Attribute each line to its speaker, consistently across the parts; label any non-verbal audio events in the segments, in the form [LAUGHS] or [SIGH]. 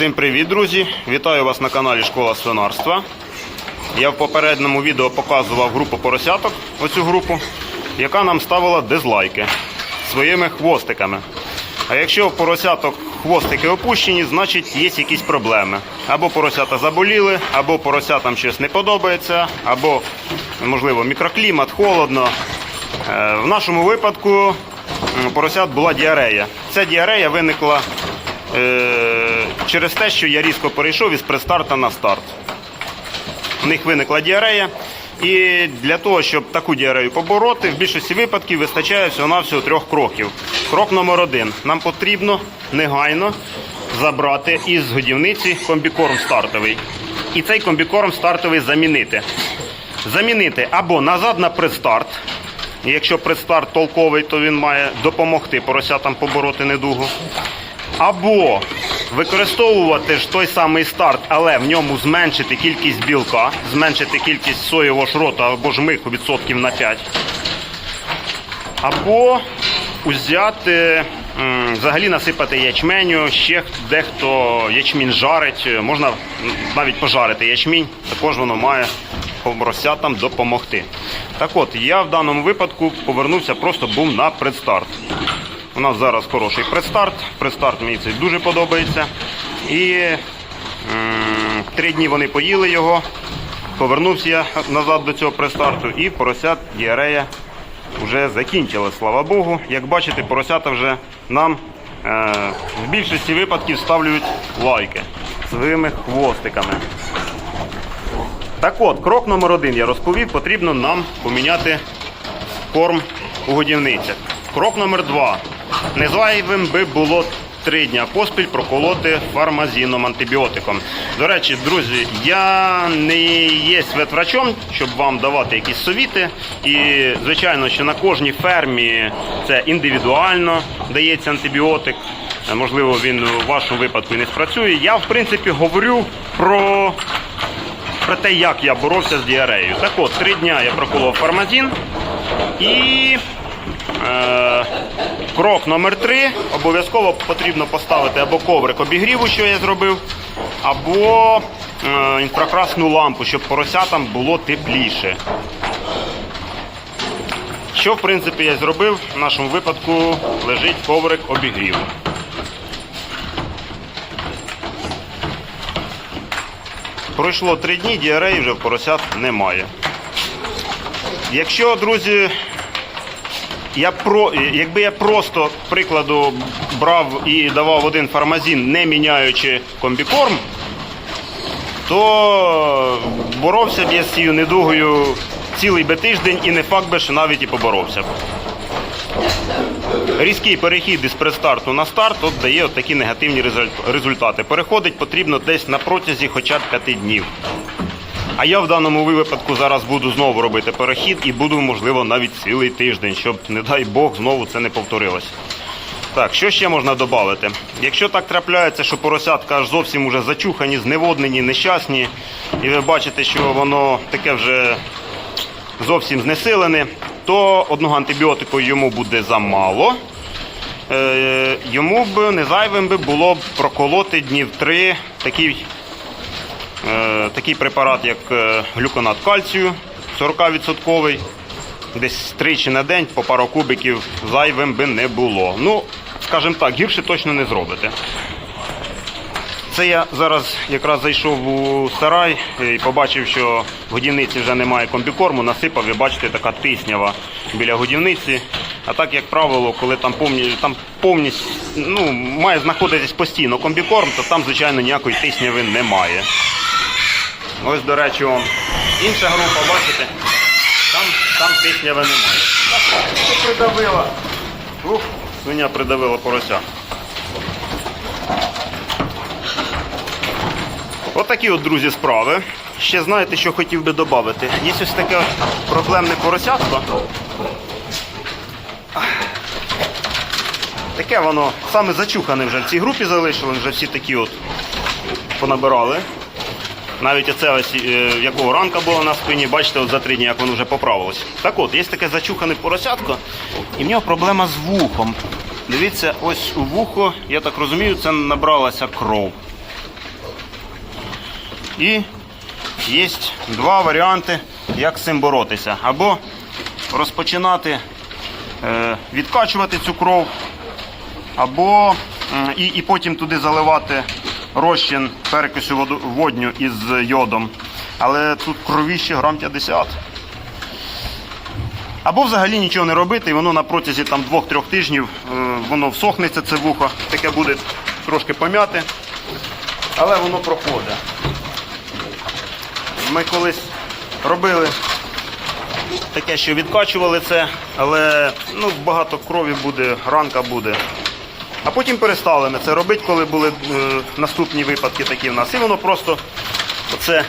Speaker 1: Всім привіт, друзі! Вітаю вас на каналі Школа свинарства. Я в попередньому відео показував групу поросяток, оцю групу, яка нам ставила дизлайки своїми хвостиками. А якщо у поросяток хвостики опущені, значить є якісь проблеми. Або поросята заболіли, або поросятам щось не подобається, або, можливо, мікроклімат, холодно. Е, В нашому випадку поросят була діарея. Ця діарея виникла через те, що я різко перейшов із предстарта на старт. У них виникла діарея. І для того, щоб таку діарею побороти, в більшості випадків вистачає всього-навсього трьох кроків. Крок номер один. Нам потрібно негайно забрати із годівниці комбікорм стартовий. І цей комбікорм стартовий замінити. Замінити або назад на предстарт. Якщо предстарт толковий, то він має допомогти поросятам побороти недугу. Або використовувати ж той самий старт, але в ньому зменшити кількість білка, зменшити кількість соєвого шрота або жмиху відсотків на 5. Або взяти, м, взагалі насипати ячменю, ще дехто ячмінь жарить, можна навіть пожарити ячмінь, також воно має поросятам допомогти. Так от, я в даному випадку повернувся, просто був на предстарт. У нас зараз хороший предстарт. Предстарт мені це дуже подобається. І три дні вони поїли його. Повернувся я назад до цього предстарту і поросят діарея вже закінчили, слава Богу. Як бачите, поросята вже нам е, в більшості випадків ставлюють лайки своїми хвостиками. Так от, крок номер один я розповів, потрібно нам поміняти корм у годівницях. Крок номер два. Незайвим би було три дня поспіль проколоти фармазіном антибіотиком. До речі, друзі, я не є ветврачом, щоб вам давати якісь совіти. І звичайно, що на кожній фермі це індивідуально дається антибіотик. Е, Можливо, він у вашому випадку і не спрацює. Я, в принципі, говорю про про те, як я боровся з діареєю. Так от, три дня я проколов фармазін і крок номер три. Обов'язково потрібно поставити або коврик обігріву, що я зробив, або е, інфракрасну лампу, щоб поросятам було тепліше. Що, в принципі, я зробив, в нашому випадку лежить коврик обігріву. Пройшло три дні, діареї вже в поросят немає. Якщо, друзі, я про, якби я просто прикладу брав і давав один фармазін, не міняючи комбікорм, то боровся б я з цією недугою цілий би тиждень і не факт би, що навіть і поборовся б. Різкий перехід із предстарту на старт от дає от такі негативні результати. Переходить потрібно десь на протязі хоча б 5 днів. А я в даному випадку зараз буду знову робити перехід і буду, можливо, навіть цілий тиждень, щоб, не дай Бог, знову це не повторилось. Так, що ще можна додати? Якщо так трапляється, що поросятка аж зовсім уже зачухані, зневоднені, нещасні, і ви бачите, що воно таке вже зовсім знесилене, то одного антибіотику йому буде замало. Е, йому б не зайвим би було б проколоти днів три такий, такий препарат, як е, глюконат кальцію 40%. Десь тричі на день по пару кубиків зайвим би не було. Ну, скажімо так, гірше точно не зробите. Це я зараз якраз зайшов у сарай і побачив, що в годівниці вже немає комбікорму, насипав і бачите, така тиснява біля годівниці. А так, як правило, коли там повні, там повністю ну, має знаходитись постійно комбікорм, то там, звичайно, ніякої тисняви немає. Ось, до речі, он, інша група, бачите, там, там тисняви немає. Що придавила? Ух, свиня придавила порося. Отакі от, друзі, справи. Ще знаєте, що хотів би додати? Є ось таке проблемне поросятко. Таке воно саме зачухане вже в цій групі залишили, вже всі такі от понабирали. Навіть оце ось е, якого ранка було на спині, бачите, от за три дні, як воно вже поправилось. Так от, є таке зачухане поросятко, і в нього проблема з вухом. Дивіться, ось у вухо, я так розумію, це набралася кров. І є два варіанти, як з цим боротися. Або розпочинати е, відкачувати цю кров, або і, і потім туди заливати розчин перекисю воду- водню із йодом. Але тут крові ще грам 50. Або взагалі нічого не робити, і воно на протязі 2-3 тижнів е, воно всохнеться, це вухо, таке буде трошки пом'яте, але воно проходить. Ми колись робили таке, що відкачували це, але ну, багато крові буде, ранка буде. А потім перестали ми це робити, коли були е, наступні випадки такі в нас. І воно просто оце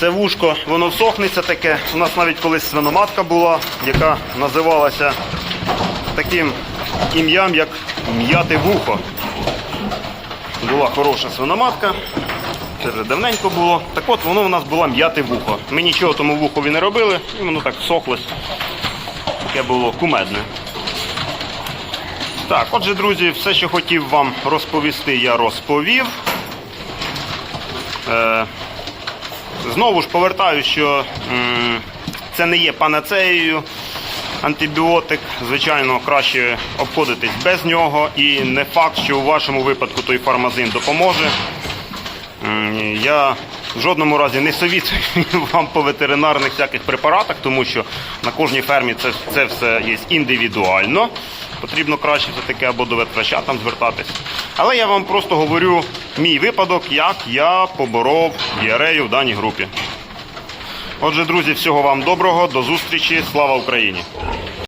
Speaker 1: це вушко, воно всохнеться таке. У нас навіть колись свиноматка була, яка називалася таким ім'ям, як м'яте вухо. Була хороша свиноматка. Це вже давненько було. Так от воно у нас було м'яте вухо. Ми нічого тому вухові не робили, і воно так всохлось. Таке було кумедне. Так, отже, друзі, все, що хотів вам розповісти, я розповів. Е, Знову ж повертаю, що м, це не є панацеєю. Антибіотик, звичайно, краще обходитись без нього. І не факт, що у вашому випадку той фармазин допоможе. Я в жодному разі не совітую [LAUGHS] вам по ветеринарних всяких препаратах, тому що на кожній фермі це, це все є індивідуально. Потрібно краще все-таки або до ветврача там звертатись. Але я вам просто говорю мій випадок, як я поборов діарею в даній групі. Отже, друзі, всього вам доброго, до зустрічі, слава Україні!